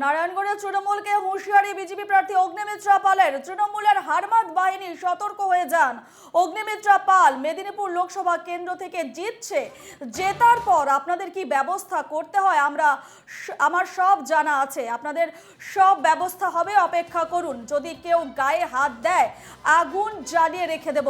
নারায়ণগড়ের তৃণমূলকে হুঁশিয়ারি বিজেপি প্রার্থী অগ্নিমিত্রা পালের। তৃণমূলের হারমাত বাহিনী সতর্ক হয়ে যান। অগ্নিমিত্রা পাল মেদিনীপুর লোকসভা কেন্দ্র থেকে জিতছে। জেতার পর আপনাদের কি ব্যবস্থা করতে হয়? আমরা আমার সব জানা আছে। আপনাদের সব ব্যবস্থা হবে, অপেক্ষা করুন। যদি কেউ গায়ে হাত দেয়, আগুন জ্বালিয়ে রেখে দেব।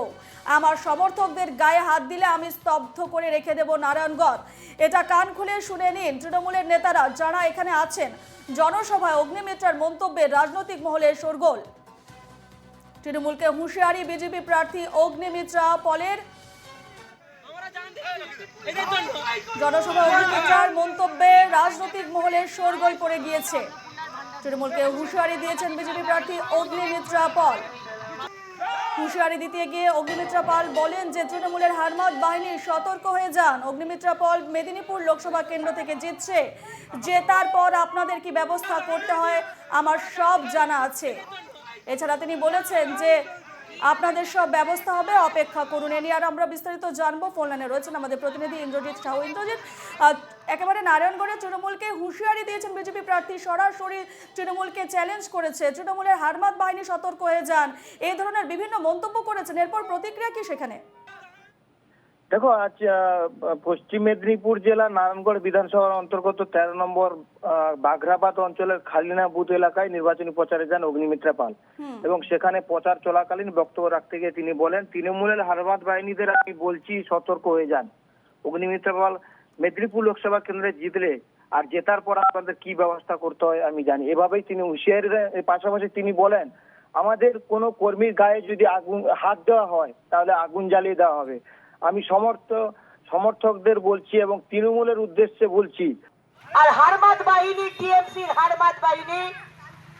আমার সমর্থকদের গায়ে হাত দিলে আমি স্তব্ধ করে রেখে দেব নারায়ণগড়। এটা কান খুলে শুনে নিন। তৃণমূলের নেতারা যারা এখানে আছেন, জনসভায় অগ্নিমিত্রার মন্তব্যে রাজনৈতিক মহলে শোরগোল। তৃণমূলকে হুঁশিয়ারি বিজেপি প্রার্থী অগ্নিমিত্রা পলের। জনসভায় অগ্নিমিত্রার মন্তব্যে রাজনৈতিক মহলে শোরগোল পড়ে গিয়েছে। তৃণমূলকে হুঁশিয়ারি দিয়েছেন বিজেপি প্রার্থী অগ্নিমিত্রা পল। হুঁশিয়ারি দিতে গিয়ে অগ্নিমিত্রা পাল বলেন যে তৃণমূলের হারমাত বাহিনী সতর্ক হয়ে যান। অগ্নিমিত্রা পাল মেদিনীপুর লোকসভা কেন্দ্র থেকে জিতছে। জেতার পর আপনাদের কি ব্যবস্থা করতে হয়? আমার সব জানা আছে। এছাড়া তিনি বলেছেন যে আপনাদের সব ব্যবস্থা হবে, অপেক্ষা করুন। এ নিয়ে আর আমরা বিস্তারিত জানব। ফোন লাইনে রয়েছেন আমাদের প্রতিনিধি ইন্দ্রজিৎ সাহু। ইন্দ্রজিৎ একেবারে নারায়ণগড়ে তৃণমূলকে হুঁশিয়ারি দিয়েছেন বিজেপি প্রার্থী। সরাসরি তৃণমূলকে চ্যালেঞ্জ করেছে। তৃণমূলের হারমাত বাহিনী সতর্ক হয়ে যান। এই ধরনের বিভিন্ন মন্তব্য করেছেন। এরপর প্রতিক্রিয়া কি সেখানে? দেখো আজ পশ্চিম মেদিনীপুর জেলার নারায়ণগড় বিধানসভার অন্তর্গত তেরো নম্বর বাঘরাবাদ অঞ্চলের খালিনা বুথ এলাকায় নির্বাচনী প্রচারে যান অগ্নিমিত্রা পাল। এবং সেখানে প্রচার চলাকালীন বক্তব্য রাখতে গিয়ে তিনি বলেন তৃণমূলের হারবাদ বাহিনীদের আমি বলছি সতর্ক হয়ে যান। অগ্নিমিত্রা পাল মেদিনীপুর লোকসভা কেন্দ্রে জিতলে আর জেতার পর আপনাদের কি ব্যবস্থা করতে হয় আমি জানি। এভাবেই তিনি হুঁশিয়ারি। পাশাপাশি তিনি বলেন, আমাদের কোনো কর্মীর গায়ে যদি আগুন, হাত দেওয়া হয়, তাহলে আগুন জ্বালিয়ে দেওয়া হবে। আমি সমর্থ, সমর্থকদের বলছি এবং তৃণমূলের উদ্দেশ্যে বলছি, আর হারমাত বাহিনী, টিএমসির হারমাত বাহিনী,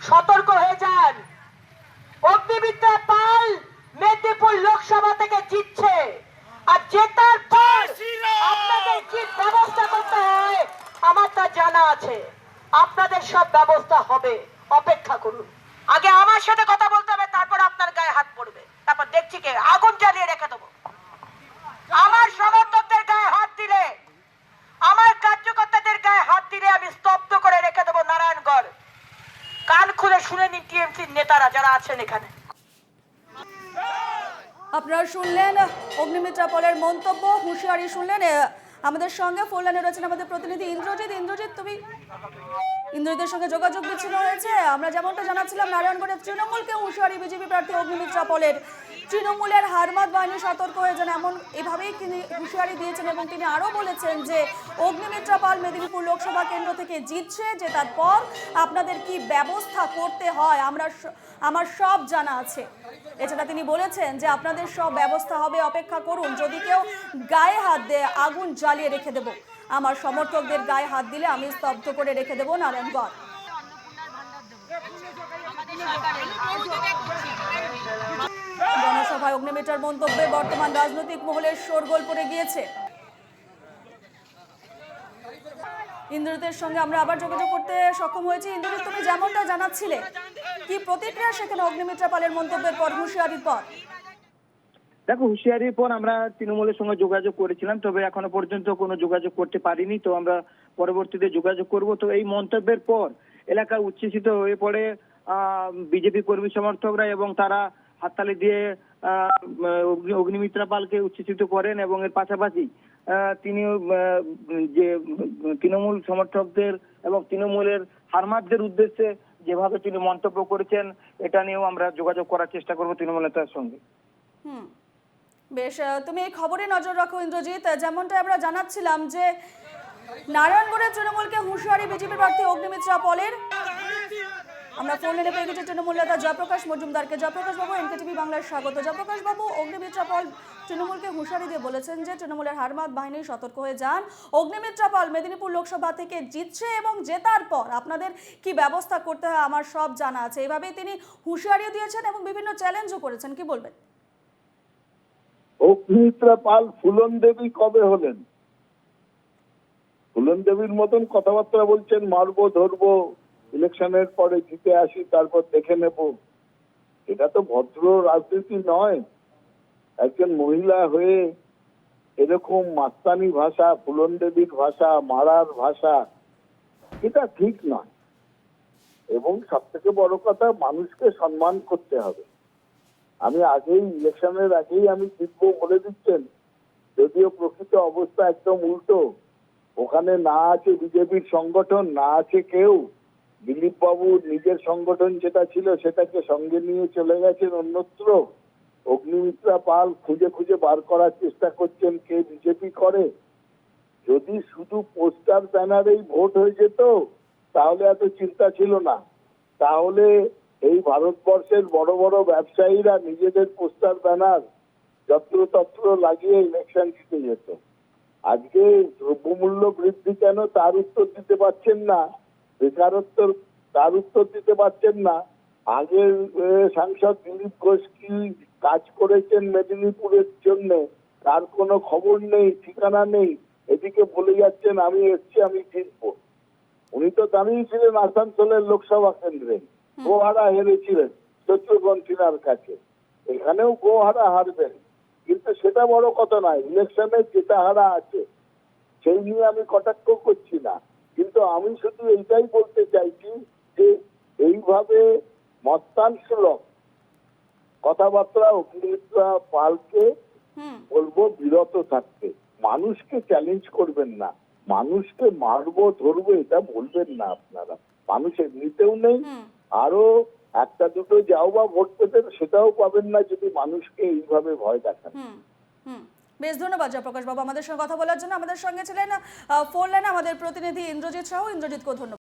সতর্ক হয়ে যান। অগ্নিমিত্রা পাল মেদিনীপুর লোকসভা থেকে জিতছে। আর জেতার পর আপনাদের কি ব্যবস্থা করতে হয় আমার তা আছে। আপনাদের সব ব্যবস্থা হবে। অপেক্ষা করুন। আগে আমার সাথে কথা বলতে হবে, তারপর আপনার গায়ে হাত পড়বে। তারপর দেখছি কে, আগুন জ্বালিয়ে রেখে দেবো। আমার সমর্থকদের গায়ে হাত দিলে, আমার কার্যকর্তাদের গায়ে হাত দিলে আমি স্তব্ধ করে রেখে দেবো নারায়ণগড়। কান খুলে শুনে নিন টিএমসির নেতারা যারা আছেন এখানে। আপনারা শুনলেন অগ্নিমিত্রা পলের মন্তব্য, হুঁশিয়ারি শুনলেন আমাদের সঙ্গে ফোন লাইনে রয়েছেন আমাদের প্রতিনিধি ইন্দ্রজিৎ। ইন্দ্রজিৎ, তুমি ইন্দ্রজিতের সঙ্গে যোগাযোগ বিচ্ছিন্ন হয়েছে। আমরা যেমনটা জানাচ্ছিলাম, নারায়ণগড়ের তৃণমূলকে হুঁশিয়ারি বিজেপি প্রার্থী অগ্নিমিত্রা পলের তৃণমূলের হারমাদ বাহিনী সতর্ক হয়ে যান, এমন এভাবেই তিনি হুঁশিয়ারি দিয়েছেন এবং তিনি আরও বলেছেন যে অগ্নিমিত্রা পাল মেদিনীপুর লোকসভা কেন্দ্র থেকে জিতছে যে তারপর আপনাদের কি ব্যবস্থা করতে হয়? আমরা আমার সব জানা আছে। এছাড়া তিনি বলেছেন যে আপনাদের সব ব্যবস্থা হবে, অপেক্ষা করুন, যদি কেউ গায়ে হাত দেয় আগুন জ্বালিয়ে রেখে দেব। আমার সমর্থকদের গায়ে হাত দিলে আমি স্তব্ধ করে রেখে দেবো নারায়ণগড় জনসভায় অগ্নিমিটার মন্তব্যে বর্তমান রাজনৈতিক মহলের শোরগোল পড়ে গিয়েছে। ইন্দ্রজিতের সঙ্গে আমরা আবার যোগাযোগ করতে সক্ষম হয়েছি। ইন্দ্রজিৎ, তুমি যেমনটা জানাচ্ছিলে কি প্রতিক্রিয়া সেখানে অগ্নিমিত্রা পালের মন্তব্যের পর হুঁশিয়ারির পর? দেখো, হুঁশিয়ারির পর আমরা তৃণমূলের সঙ্গে যোগাযোগ করেছিলাম, তবে এখনও পর্যন্ত কোনো যোগাযোগ করতে পারিনি, তো আমরা পরবর্তীতে যোগাযোগ করব। তো এই মন্তব্যের পর এলাকা উচ্ছ্বসিত হয়ে পড়ে বিজেপি কর্মী সমর্থকরা এবং তারা হাততালি দিয়ে অগ্নিমিত্রা পালকে উচ্ছ্বসিত করেন এবং এর পাশাপাশি তিনি যে তৃণমূল সমর্থকদের এবং তৃণমূলের হারমাতদের উদ্দেশ্যে যেভাবে তিনি মন্তব্য করেছেন, এটা নিয়েও আমরা যোগাযোগ করার চেষ্টা করব তৃণমূল নেতার সঙ্গে। বেশ তুমি এই খবরে নজর রাখো, ইন্দ্রজিৎ। যেমনটা আমরা জানাচ্ছিলাম যে নারায়ণগড়ের তৃণমূলকে হুঁশিয়ারি বিজেপি প্রার্থী অগ্নিমিত্রা পলের। আমরা ফোন লাইনে পেয়ে গেছি তৃণমূল জয়প্রকাশ মজুমদারকে। জয়প্রকাশ বাবু, এনকেটিভি বাংলার স্বাগত। জয়প্রকাশ বাবু, অগ্নিমিত্রা পল তৃণমূলকে হুঁশিয়ারি দিয়ে বলেছেন যে তৃণমূলের হারমাত বাহিনী সতর্ক হয়ে যান। অগ্নিমিত্রা পাল মেদিনীপুর লোকসভা থেকে জিতছে এবং জেতার পর আপনাদের কি ব্যবস্থা করতে হয় আমার সব জানা আছে। এভাবেই তিনি হুঁশিয়ারিও দিয়েছেন এবং বিভিন্ন চ্যালেঞ্জও করেছেন। কি বলবেন? অগ্নিমিত্রা পাল ফুলন দেবী কবে হলেন? ফুলন দেবীর মতন কথাবার্তা বলছেন, মারবো, ধরবো ইলেকশনের পরে জিতে আসি, তারপর দেখে নেব। এটা তো ভদ্র রাজনীতি নয়। একজন মহিলা হয়ে এরকম মাস্তানি ভাষা ফুলন দেবীর ভাষা, মারার ভাষা, এটা ঠিক নয়। এবং সব থেকে বড় কথা, মানুষকে সম্মান করতে হবে। আমি আগেই, ইলেকশনের আগেই আমি জিতবো বলে দিচ্ছেন। যদিও প্রকৃত অবস্থা একদম উল্টো। ওখানে না আছে বিজেপির সংগঠন, না আছে কেউ। দিলীপ বাবুর নিজের সংগঠন যেটা ছিল সেটাকে সঙ্গে নিয়ে চলে গেছেন অন্যত্র। অগ্নিমিত্রা পাল খুঁজে খুঁজে বার করার চেষ্টা করছেন কে বিজেপি করে। যদি শুধু পোস্টার ব্যানারেই ভোট হয়ে যেত, তাহলে এত চিন্তা ছিল না। তাহলে এই ভারতবর্ষের বড় বড় ব্যবসায়ীরা নিজেদের পোস্টার ব্যানার যত্রতত্র লাগিয়ে ইলেকশন জিতে যেত। আজকে দ্রব্যমূল্য বৃদ্ধি কেন তার উত্তর দিতে পারছেন না? বেকারত্ব তার উত্তর দিতে পারছেন না। আগের সাংসদ দিলীপ ঘোষ কি কাজ করেছেন মেদিনীপুরের জন্য? তার কোনো খবর নেই ঠিকানা নেই। এদিকে বলে যাচ্ছেন আমি এসছি আমি জিতবো উনি তো দাঁড়িয়েছিলেন আসানসোলের লোকসভা কেন্দ্রে। গোহারা হেরেছিলেন চৈত্রগঞ্চিনার কাছে। এখানেও গোহারা হারবেন। কিন্তু সেটা বড় কথা নয় ইলেকশনে যেটা হারা আছে। সেই নিয়ে আমি কটাক্ষ করছি না। কিন্তু আমি শুধু এইটাই বলতে চাইছি যে এইভাবে মস্তান সুলভ কথাবার্তা অগ্নিমিত্রা পালকে বলব বিরত থাকতে। মানুষকে চ্যালেঞ্জ করবেন না। মানুষকে মারবো ধরবো এটা বলবেন না আপনারা। মানুষ এমনিতেও নেই। আরও একটা দুটো যাও বা ভোট পেতেন সেটাও পাবেন না যদি মানুষকে এইভাবে ভয় দেখান। বেশ ধন্যবাদ জয়প্রকাশ বাবু আমাদের সঙ্গে কথা বলার জন্য। আমাদের সঙ্গে ছিলেন ফোন লাইনে আমাদের প্রতিনিধি ইন্দ্রজিৎ সাহু। ইন্দ্রজিৎকেও ধন্যবাদ।